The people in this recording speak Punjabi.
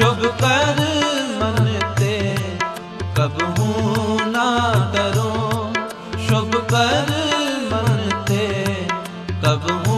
ਸ਼ੁਭ ਕਰ ਮਨ ਤੇ ਕਬਹੂ ਨਾ ਡਰੋ ਸ਼ੁਭ ਕਰ ਮਨ ਤੇ ਕਬਹੂ